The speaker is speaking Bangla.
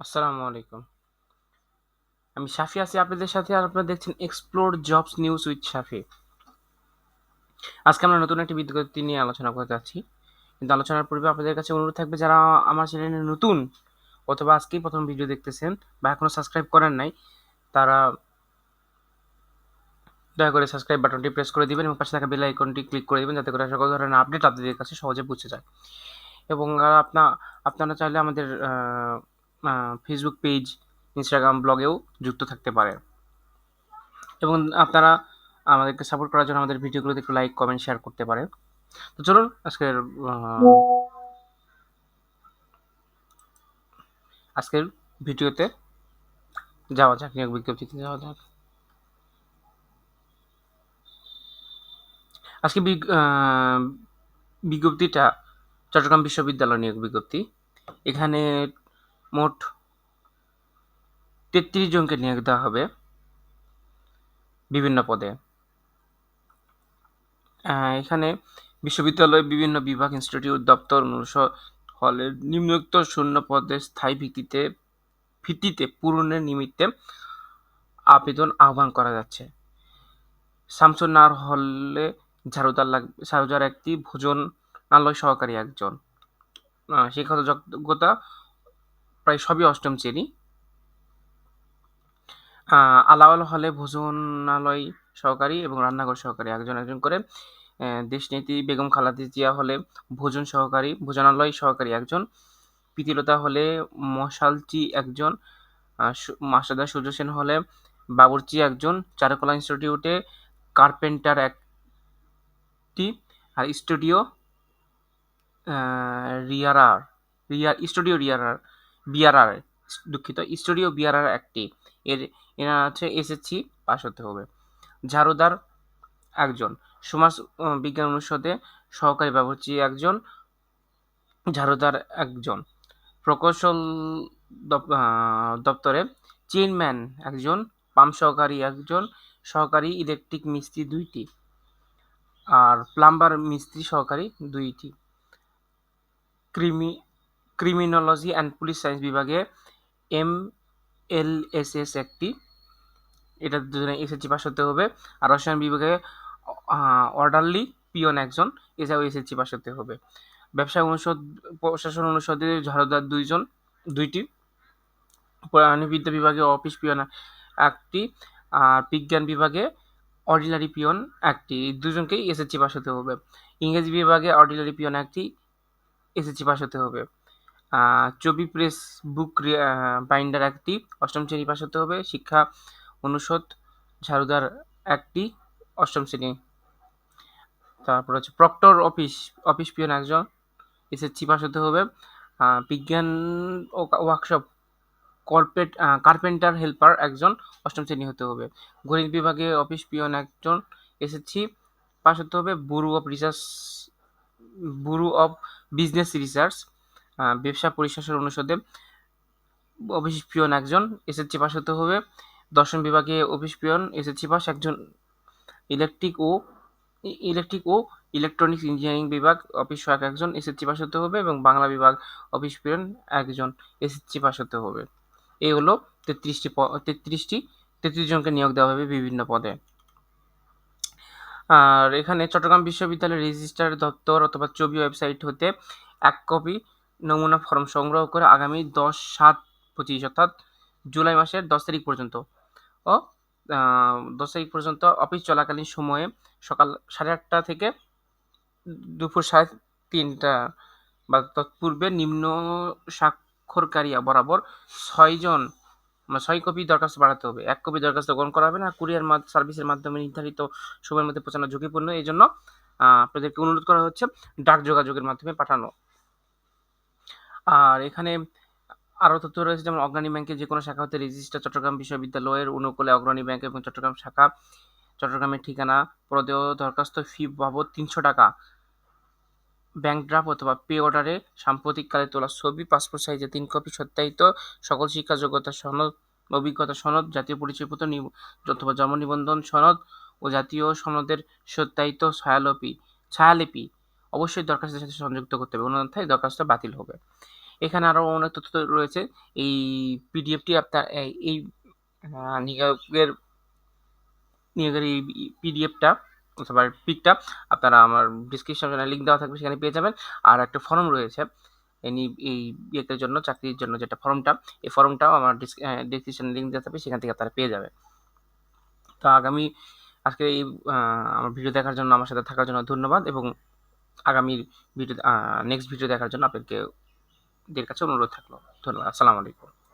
আসসালামু আলাইকুম। আমি শাফি আছি, আপনাদের সাথে আর আপনারা দেখছেন explore jobs news with Shafi. আজকে আমরা নতুন একটি বিজ্ঞপ্তি নিয়ে আলোচনা করতে যাচ্ছি। কিন্তু আলোচনার পূর্বে আপনাদের কাছে অনুরোধ থাকবে, যারা আমার চ্যানেলে নতুন অথবা আজকেই প্রথম ভিডিও দেখতেছেন বা এখনও সাবস্ক্রাইব করেন নাই, তারা দয়া করে সাবস্ক্রাইব বাটনটি প্রেস করে দিবেন এবং পাশে থাকা বেল আইকনটি ক্লিক করে দিবেন, যাতে করে সকল ধরনের আপডেট আপনাদের কাছে সহজে পৌঁছে যায়। এবং আপনা, আপনারা চাইলে আমাদের ফেসবুক পেজ ইনস্টাগ্রাম ব্লগেও যুক্ত থাকতে পারে। এবং আপনারা আমাদেরকে সাপোর্ট করার জন্য আমাদের ভিডিওগুলোতে একটু লাইক কমেন্ট শেয়ার করতে পারে। তো চলুন, আজকের আজকের ভিডিওতে যাওয়া যাক, নিয়োগ বিজ্ঞপ্তিতে যাওয়া যাক। আজকে বিজ্ঞপ্তিটা চট্টগ্রাম বিশ্ববিদ্যালয় নিয়োগ বিজ্ঞপ্তি। এখানে মোট তেত্রিশ জনকে নিয়োগ দেওয়া হবে বিভিন্ন পদে। এখানে বিশ্ববিদ্যালয় বিভিন্ন বিভাগ ইনস্টিটিউট দপ্তর অনুষদ হলের নিম্নোক্ত শূন্য পদে স্থায়ী ভিত্তিতে ভিত্তিতে পূরণের নিমিত্তে আবেদন আহ্বান করা যাচ্ছে। শামসুন্নার হলে ঝাড়ুদার লাগবে ঝাড়ুদার একটি ভোজনালয় সহকারী একজন। শিক্ষাগত যোগ্যতা প্রায় সবই অষ্টম শ্রেণি। আলাওয়াল হলে ভোজনালয় সহকারী এবং রান্নাঘর সহকারী একজন একজন করে। দেশনীতি বেগম খালাদি জিয়া হলে ভোজন সহকারী, ভোজনালয় সহকারী একজন। প্রীতিলতা হলে মশালচি একজন। মাস্টারদা সূর্য সেন হলে বাবুরচি একজন। চারুকলা ইনস্টিটিউটে কার্পেন্টার একটি। আর স্টুডিও রিয়ারার রিয়ার স্টুডিও রিয়ারার বিআরআর, দুঃখিত, স্টুডিও বিআরআর একটি। এর, এনার আছে এসএসসি পাস হতে হবে। ঝাড়ুদার একজন। সমাজ বিজ্ঞান অনুষদে সহকারী ব্যবহৃত একজন, ঝাড়ুদার একজন। প্রকৌশল দপ্তরে চেইনম্যান একজন, পাম্প সহকারী একজন, সহকারী ইলেকট্রিক মিস্ত্রি দুইটি, আর প্লাম্বার মিস্ত্রি সহকারী দুইটি। ক্রিমি ক্রিমিনোলজি অ্যান্ড পুলিশ সায়েন্স বিভাগে এম এল এস এস একটি। এটা দুজনে এসএসসি পাস হতে হবে। আর রসায়ন বিভাগে অর্ডারলি পিয়ন একজন, এছাড়াও এসএসসি পাস হতে হবে। ব্যবসা অনুষদ, প্রশাসন অনুষদে ঝাড়দার দুইজন, দুইটি। প্রাণীবিদ্যা বিভাগে অফিস পিয়ন একটি, আর বিজ্ঞান বিভাগে অর্ডিনারি পিয়ন একটি। দুজনকেই এসএসসি পাস হতে হবে। ইংরেজি বিভাগে অর্ডিনারি পিয়ন একটি এসএসসি পাস হতে হবে। চবি প্রেস বুক বাইন্ডার একটি অষ্টম শ্রেণি পাস হতে হবে, শিক্ষা অনুষদ, ঝাড়ুদার একটি অষ্টম শ্রেণি। তারপর হচ্ছে প্রক্টর অফিস অফিস পিয়ন একজন এসএসসি পাস হতে হবে। বিজ্ঞান ওয়ার্কশপ কর্পেট কার্পেন্টার হেল্পার একজন, অষ্টম শ্রেণি হতে হবে। গণিত বিভাগে অফিস পিয়ন একজন এসএসসি পাস হতে হবে। Bureau of research bureau of business research ব্যবসা পরিশাসন অনুষদে অফিস পিয়ন একজন এসএসসি পাস হতে হবে। দর্শন বিভাগে অফিস পিয়ন এসএসসি পাস একজন ইলেকট্রিক ও ইলেকট্রিক ও ইলেকট্রনিক্স ইঞ্জিনিয়ারিং বিভাগ অফিস সহায়ক একজন এসএসসি পাস হতে হবে এবং বাংলা বিভাগ অফিস পিয়ন একজন এসএসসি পাস হতে হবে। এই হলো তেত্রিশটি তেত্রিশটি, তেত্রিশ জনকে নিয়োগ দেওয়া হবে বিভিন্ন পদে। আর এখানে চট্টগ্রাম বিশ্ববিদ্যালয়ের রেজিস্ট্রার দপ্তর অথবা ছবি ওয়েবসাইট হতে এক কপি নমুনা ফর্ম সংগ্রহ করে আগামী দশ সাত পঁচিশ অর্থাৎ জুলাই মাসের দশ তারিখ পর্যন্ত ও দশ তারিখ পর্যন্ত অফিস চলাকালীন সময়ে সকাল সাড়ে আটটা থেকে দুপুর সাড়ে তিনটা বা তৎপূর্বে নিম্ন স্বাক্ষরকারী বরাবর ছয়জন মানে ছয় কপি দরখাস্ত বাড়াতে হবে। এক কপি দরখাস্ত গ্রহণ করা হবে না, কুরিয়ার সার্ভিসের মাধ্যমে নির্ধারিত সময়ের মধ্যে পৌঁছানো ঝুঁকিপূর্ণ। এই জন্য আপনাদেরকে অনুরোধ করা হচ্ছে, ডাক যোগাযোগের মাধ্যমে পাঠানো। আর এখানে আরও তথ্য রয়েছে, যেমন অগ্রণী ব্যাংকের যে কোনো শাখা হতে রেজিস্টার চট্টগ্রাম বিশ্ববিদ্যালয়ের অনুকূলে অগ্রণী ব্যাংক এবং চট্টগ্রাম শাখা। চট্টগ্রামের ঠিকানা, প্রদেয় দরখাস্ত ফি বাবদ তিনশো টাকা। ব্যাংক ড্রাফট অথবা পে অর্ডারে সাম্প্রতিককালে তোলা ছবি পাসপোর্ট সাইজে তিন কপি সত্যায়িত, সকল শিক্ষা যোগ্যতা সনদ, অভিজ্ঞতা সনদ, জাতীয় পরিচয়পত্র অথবা জন্ম নিবন্ধন সনদ ও জাতীয় সনদের সত্যায়িত ছায়ালিপি ছায়ালিপি। অবশ্যই দরখাস্তের সাথে সংযুক্ত করতে হবে। অন্যথায় দরখাস্ত বাতিল হবে। এখানে আরও অনেক তথ্য রয়েছে। এই পিডিএফটি আপনার, এই নিয়োগের নিয়োগের এই পিডিএফটা অথবা পিকটা আপনারা আমার ডিসক্রিপশনে লিঙ্ক দেওয়া থাকবে, সেখানে পেয়ে যাবেন। আর একটা ফর্ম রয়েছে এই ইয়েতের জন্য, চাকরির জন্য যেটা ফর্মটা এই ফর্মটাও আমার ডিসক্রিপশনে লিঙ্ক দেওয়া থাকবে, সেখান থেকে আপনারা পেয়ে যাবেন। তো আগামী, আজকে এই আমার ভিডিও দেখার জন্য, আমার সাথে থাকার জন্য ধন্যবাদ এবং আগামী ভিডিও নেক্সট ভিডিও দেখার জন্য আপনাদেরকে দের কাছে অনুরোধ থাকল। ধন্যবাদ। আসসালামু আলাইকুম।